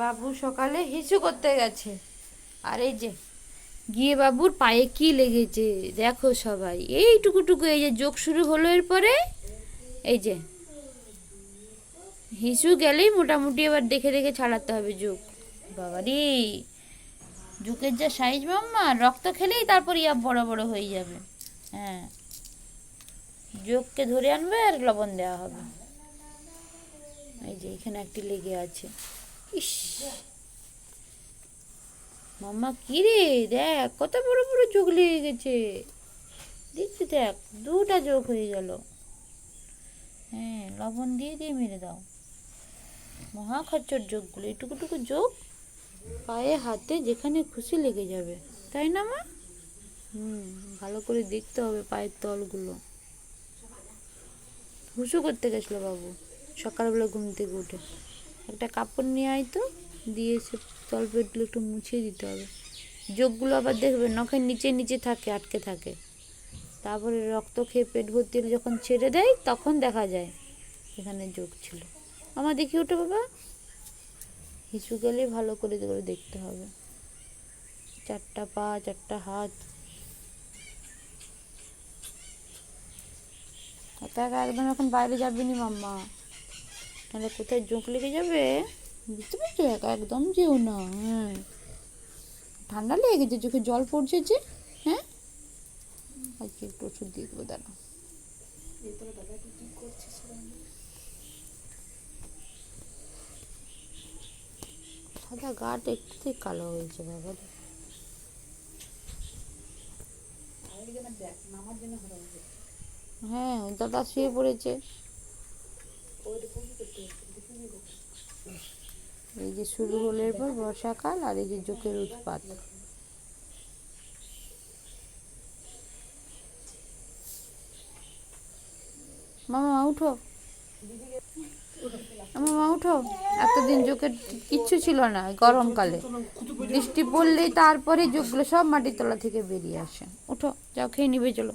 বাবু সকালে হিসু করতে গেছে। আর এই যে, গিয়ে বাবুর পায়ে কি লেগেছে, দেখো সবাই। এইটুকু টুকু এই যে যোগ শুরু হলো এরপরে, এই যে, হিসু গেলেই মোটামুটি এবার দেখে দেখে ছাড়াতে হবে যোগ। বাবারি, যুগের যা সাইজ মাম্মা, রক্ত খেলেই তারপর ইয়া বড় বড় হয়ে যাবে। হ্যাঁ যোগকে ধরে আনবে আর লবণ দেওয়া হবে। এই যে, এখানে একটি লেগে আছে। ইস। মাম্মা, কি রে? দেখ, কত বড় বড় যোগ লেগে গেছে। দেখছি দেখ, দুটা যোগ হয়ে গেল। হ্যাঁ লবণ দিয়ে দিয়ে মেরে দাও। মহা খরচর যোগগুলো এটুকুটুকু যোগ পায়ে, হাতে, যেখানে খুশি লেগে যাবে। তাই না, মা? হুম, ভালো করে দেখতে হবে পায়ের তলগুলো। হুসু করতে গেছিল বাবু, সকালবেলা ঘুম থেকে উঠে। একটা কাপড় নিয়ে আয় তো, দিয়ে সে তলপেটগুলো একটু মুছিয়ে দিতে হবে। যোগগুলো আবার দেখবে, নখের নিচে নিচে থাকে, আটকে থাকে। তারপরে রক্ত খেয়ে পেট ভর্তি যখন ছেড়ে দেয়, তখন দেখা যায় এখানে যোগ ছিল। আমার দেখি ওঠে বাবা? হিসু গেলে ভালো করে করে দেখতে হবে। চারটা পা, চারটা হাত। একা একা একদম এখন বাইরে যাবে নি মাম্মা? তাহলে কোথায় জোঁক লেগে যাবে? বুঝতে পারছ? একা একদম যেও না। হ্যাঁ। ঠান্ডা লেগে গেছে, চোখে জল পড়ছে যে। হ্যাঁ? আজকে একটু ওষুধ দিয়ে দেবো দাঁড়া সাদা গাটা একটুতেই কালো হয়েছে, বাবা হ্যাঁ দাদা শুয়ে পড়েছে। এই যে শুরু হলো এরপর বর্ষাকাল আর এই যে জোকের উৎপাত। মামা উঠো। মামা উঠো। এতদিন জোকের কিচ্ছু ছিল না গরমকালে। বৃষ্টি পড়লেই তারপরে যোগগুলো সব মাটির তলা থেকে বেরিয়ে আসে। উঠো, যাও, খেয়ে নিবে, চলো।